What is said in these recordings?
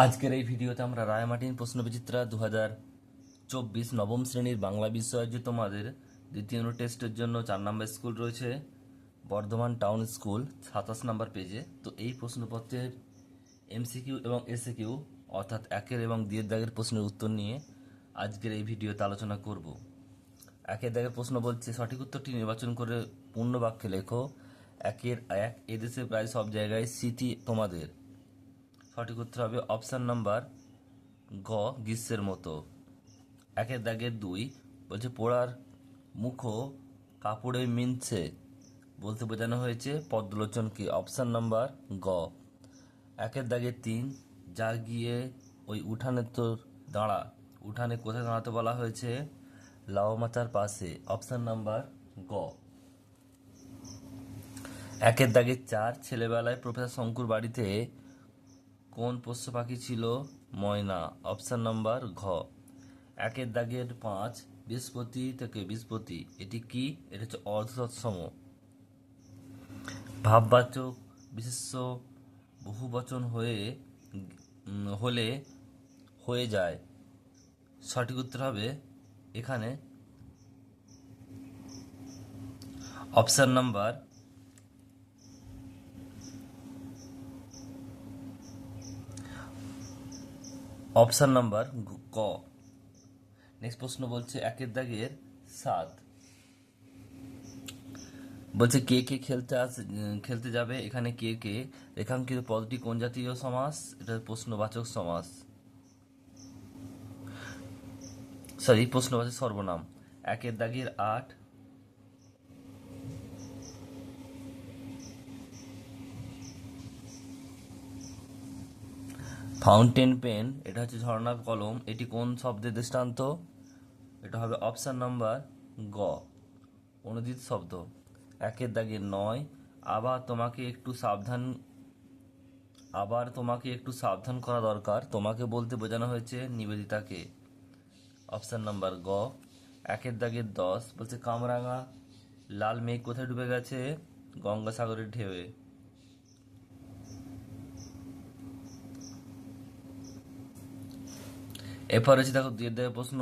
আজকের এই ভিডিওতে আমরা রায়মার্টিন প্রশ্নবিচিত্রা দু হাজার চব্বিশ নবম শ্রেণির বাংলা বিষয় যে তোমাদের দ্বিতীয় টেস্টের জন্য চার নম্বর স্কুল রয়েছে, বর্ধমান টাউন স্কুল, সাতাশ নম্বর পেজে। তো এই প্রশ্নপত্রের এমসিকিউ এবং এসএকিউ অর্থাৎ একের এবং দুয়ের দাগের প্রশ্নের উত্তর নিয়ে আজকের এই ভিডিওতে আলোচনা করব। একের দাগের প্রশ্ন বলছে, সঠিক উত্তরটি নির্বাচন করে পূর্ণ বাক্যে লেখো। একের এক এদেশে প্রায় সব জায়গায় স্মৃতি তোমাদের। সঠিক উত্তর হবে অপশান নাম্বার গ, গ্রীষ্মের মতো। একের দাগের দুই, বলছে পোড়ার মুখো কাপড়ে মিনছে। বলতে বোঝানো হয়েছে পদ্মলোচনকে অপশান নাম্বার গ। একের দাগের তিন যা গিয়ে ওই উঠানে তো দাঁড়া। উঠানে কোথায় দাঁড়াতে বলা হয়েছে? লাউ মাচার পাশে। অপশান নাম্বার গ। একের দাগের চার, ছেলেবেলায় প্রফেসর শঙ্কুর বাড়িতে কোন পোষ্য পাখি ছিল? ময়না। অপশন নাম্বার ঘ। একের দাগের পাঁচ, বৃহস্পতি থেকে বৃহস্পতি। এটি কি? এটা হচ্ছে অর্ধতৎসম। ভাববাচক, বিশেষ্য বহু বচন হয়ে হলে, হয়ে যায়। সঠিক উত্তর হবে এখানে। অপশন নাম্বার অপশন নাম্বার ক নেক্সট প্রশ্ন বলছে, একের দাগের সাত। বলছে, কে কে খেলতে আস খেলতে যাবে? এখানে কে কে? রেখাঙ্কিত পদটি কোন জাতীয় সমাস? এটা প্রশ্নবাচক সমাস। সরি প্রশ্নবাচক সর্বনাম। একের দাগের আট ফাউন্টেন পেন এটা হচ্ছে ঝর্ণার কলম। এটি কোন শব্দের দৃষ্টান্ত? এটা হবে অপশান নাম্বার গ, অনুদিত শব্দ। একের দাগে নয়। আবার তোমাকে একটু সাবধান, আবার তোমাকে একটু সাবধান করা দরকার। তোমাকে বলতে বোঝানো হয়েছে নিবেদিতাকে। অপশান নাম্বার গ, একের দাগের দশ। বলছে, কামরাঙা, লাল মেঘ কোথায় ডুবে গেছে? গঙ্গাসাগরের ঢেউয়ে। এরপর হচ্ছে দেখো দুয়ের দাগের প্রশ্ন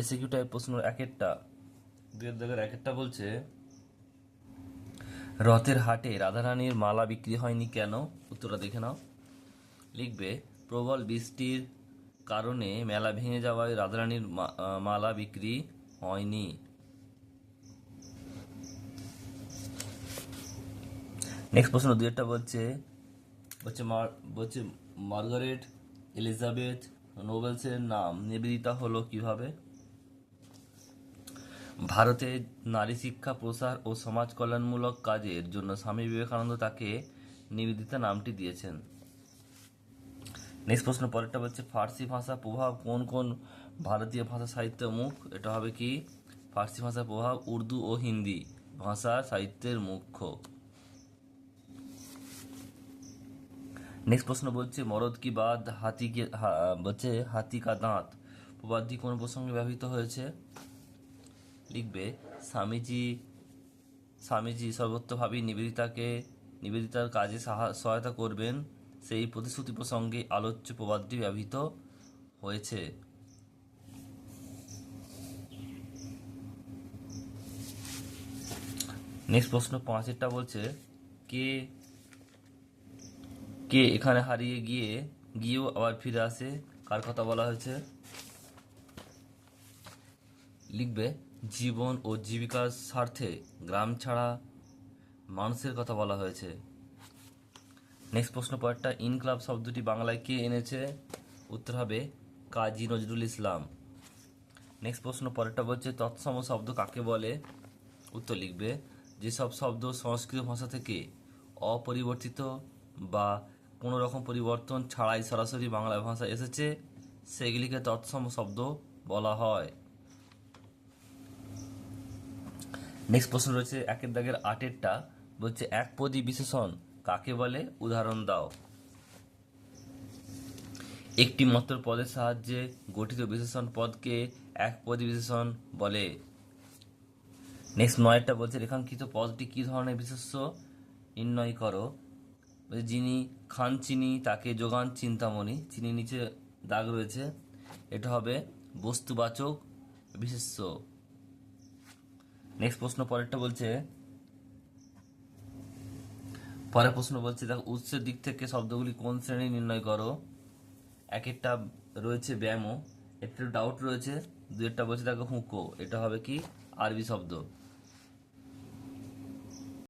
এসিকিউ টাইপ প্রশ্ন এক একটা দুয়ের দাগের এক একটা বলছে, রথের হাটে রাধারানীর মালা বিক্রি হয়নি কেন? উত্তরটা দেখে নাও। লিখবে, প্রবল বৃষ্টির কারণে মেলা ভেঙে যাওয়ায় রাধারানীর মালা বিক্রি হয়নি। নেক্সট প্রশ্ন দুইটা বলছে বলছে বলছে মার্গারেট এলিজাবেথ নোবেলসের নাম নিবেদিতা হলো কীভাবে? ভারতে নারী শিক্ষা, প্রসার ও সমাজ কল্যাণমূলক কাজের জন্য স্বামী বিবেকানন্দ তাকে নিবেদিতা নামটি দিয়েছেন। নেক্সট প্রশ্ন, পরেরটা বলছে ফার্সি ভাষা প্রভাব কোন কোন ভারতীয় ভাষা সাহিত্য মুখ? এটা হবে কি? ফার্সি ভাষার প্রভাব উর্দু ও হিন্দি ভাষা সাহিত্যের মুখ্য। নেক্সট প্রশ্ন বলছে, মরদ কি বাদ, হাতি কি বলছে, হাতি কা দাঁত। প্রবাদটি কোন প্রসঙ্গে ব্যবহৃত হয়েছে? লিখবে, স্বামীজি স্বামীজি সর্বত্রভাবেই নিবেদিতাকে, নিবেদিতার কাজে সাহা- সহায়তা করবেন। সেই প্রতিশ্রুতি প্রসঙ্গে আলোচ্য প্রবাদটি ব্যবহৃত হয়েছে। নেক্সট প্রশ্ন পাঁচেরটা বলছে, কে কে এখানে হারিয়ে গিয়ে, গিয়েও আবার ফিরে আসে, কার কথা বলা হয়েছে? লিখবে, জীবন ও জীবিকার স্বার্থে গ্রাম ছাড়া মানুষের কথা বলা হয়েছে। নেক্সট প্রশ্ন পরেরটা ইনকলাব শব্দটি বাংলায় কে এনেছে? উত্তর হবে, কাজী নজরুল ইসলাম। নেক্সট প্রশ্ন পরেরটা বলছে, তৎসম শব্দ কাকে বলে? উত্তর লিখবে, যেসব শব্দ সংস্কৃত ভাষা থেকে অপরিবর্তিত বা কোনো রকম পরিবর্তন ছাড়াই সরাসরি বাংলা ভাষা এসেছে, সেগুলিকে তৎসম শব্দ বলা হয়। নেক্সট প্রশ্ন রয়েছে, একের দাগের আটেরটা বলছে একপদী বিশেষণ কাকে বলে? উদাহরণ দাও। একটি মাত্র পদের সাহায্যে গঠিত বিশেষণ পদকে একপদী বিশেষণ বলে। নেক্সট নয়টা বলছে রেখাঙ্কিত পদটি কি ধরনের বিশেষ্য? নির্ণয় করো। যিনি খান চিনি, তাকে যোগান চিন্তামণি চিনি নিচে দাগ রয়েছে, এটা হবে বস্তুবাচক বিশেষ্য। নেক্সট প্রশ্ন পরেরটা বলছে, পরের প্রশ্ন বলছে, দেখো, উৎসের দিক থেকে শব্দগুলি কোন শ্রেণি নির্ণয় করো? এক একটা রয়েছে ব্যায়ামও একটু ডাউট রয়েছে, দু একটা বলছে, দেখো, হুঁকো, এটা হবে কি আরবি শব্দ।